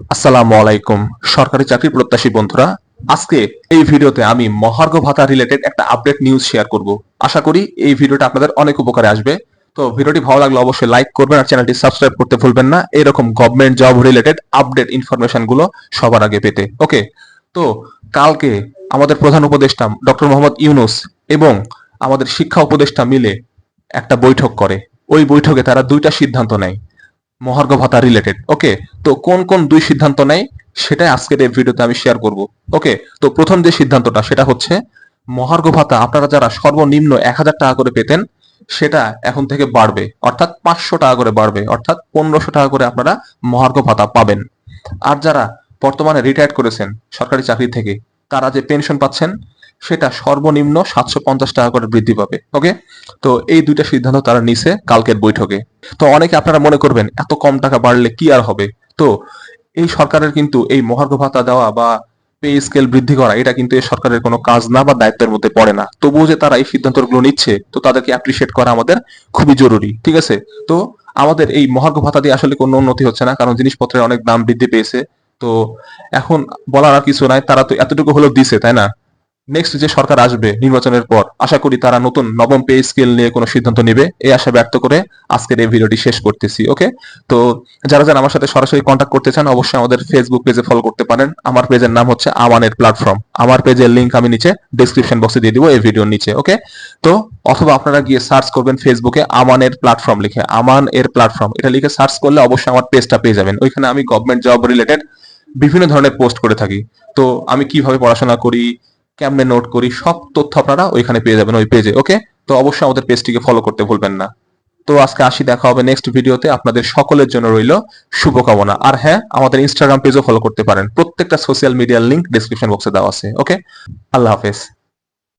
আসসালামু আলাইকুম, সরকারি চাকরি প্রত্যাশী বন্ধুরা। আজকে এই ভিডিওতে আমি মহার্ঘ ভাতা রিলেটেড একটা আপডেট নিউজ শেয়ার করব। আশা করি এই ভিডিওটা আপনাদের অনেক উপকারে আসবে। তো ভিডিওটি ভালো লাগলে অবশ্যই লাইক করবেন আর চ্যানেলটি সাবস্ক্রাইব করতে ভুলবেন না। এরকম গভর্নমেন্ট জব রিলেটেড আপডেট ইনফরমেশনগুলো সবার আগে পেতে। ওকে তো কালকে আমাদের প্রধান উপদেষ্টা ডক্টর মোহাম্মদ ইউনুস এবং আমাদের শিক্ষা উপদেষ্টা মিলে একটা বৈঠক করে। ওই বৈঠকে তারা দুইটা সিদ্ধান্ত নেয়। মহার্ঘ ভাতা রিলেটেড ওকে তো কোন কোন দুই সিদ্ধান্ত নেয়, সেটাই আজকের এই ভিডিওতে আমি শেয়ার করব ওকে তো প্রথম যে সিদ্ধান্তটা, সেটা হচ্ছে মহার্ঘ ভাতা আপনারা যারা সর্বনিম্ন এক হাজার টাকা করে পেতেন, সেটা এখন থেকে বাড়বে, অর্থাৎ পাঁচশো টাকা করে বাড়বে, অর্থাৎ পনেরোশো টাকা করে আপনারা মহার্ঘ ভাতা পাবেন। আর যারা বর্তমানে রিটায়ার্ড করেছেন, সরকারি চাকরি থেকে, তারা যে পেনশন পাচ্ছেন সেটা সর্বনিম্ন সাতশো পঞ্চাশ টাকা করে বৃদ্ধি পাবে ওকে তো এই দুইটা সিদ্ধান্ত তারা নিছে কালকের বৈঠকে। তো অনেকে আপনারা মনে করবেন, এত কম টাকা বাড়লে কি আর হবে? তো এই সরকারের কিন্তু এই মহার্ঘ ভাতা দেওয়া বা পে স্কেল বৃদ্ধি করা, এটা কিন্তু এই সরকারের কোনো কাজ না বা দায়িত্বের মধ্যে পড়ে না। তবুও যে তারা এই সিদ্ধান্তগুলো নিচ্ছে, তো তাদেরকে অ্যাপ্রিসিয়েট করা আমাদের খুবই জরুরি, ঠিক আছে? তো আমাদের এই মহার্ঘ ভাতা দিয়ে আসলে কোনো উন্নতি হচ্ছে না, কারণ জিনিসপত্রের অনেক দাম বৃদ্ধি পেয়েছে। তো এখন বলার আর কিছু নাই, তারা তো এতটুকু হলেও দিছে, তাই না? নেক্সট যে সরকার আসবে নির্বাচনের পর, আশা করি তারা নতুন নবম পে স্কেল নিয়ে কোনো সিদ্ধান্ত নেবে। এই আশা ব্যক্ত করে আজকের এই ভিডিওটি শেষ করতেছি ওকে তো যারা যারা আমার সাথে সরাসরি কন্ট্যাক্ট করতে চান, অবশ্যই আমাদের ফেসবুক পেজে ফলো করতে পারেন। আমার পেজের নাম হচ্ছে আমানের প্ল্যাটফর্ম আমার পেজের লিঙ্ক আমি নিচে ডিসক্রিপশন বক্সে দিয়ে দিব এই ভিডিওর নিচে ওকে তো অথবা আপনারা গিয়ে সার্চ করবেন ফেসবুকে আমানের প্ল্যাটফর্ম লিখে আমান এর প্ল্যাটফর্ম এটা লিখে সার্চ করলে অবশ্যই আমার পেজটা পেয়ে যাবেন। ওইখানে আমি গভর্নমেন্ট জব রিলেটেড বিভিন্ন ধরনের পোস্ট করে থাকি। তো আমি কীভাবে পড়াশোনা করি কেমনে নোট করি? সব তথ্য আপনারা ওইখানে পেয়ে যাবেন ওই পেজে ওকে তো অবশ্যই আমাদের পেজটিকে ফলো করতে ভুলবেন না। তো আজকে আসি, দেখা হবে নেক্সট ভিডিওতে আপনাদের সকলের জন্য রইল শুভকামনা। আর হ্যাঁ আমাদের ইনস্টাগ্রাম পেজও ফলো করতে পারেন। প্রত্যেকটা সোশ্যাল মিডিয়ার লিংক ডিসক্রিপশন বক্সে দেওয়া আছে ওকে আল্লাহ হাফেজ।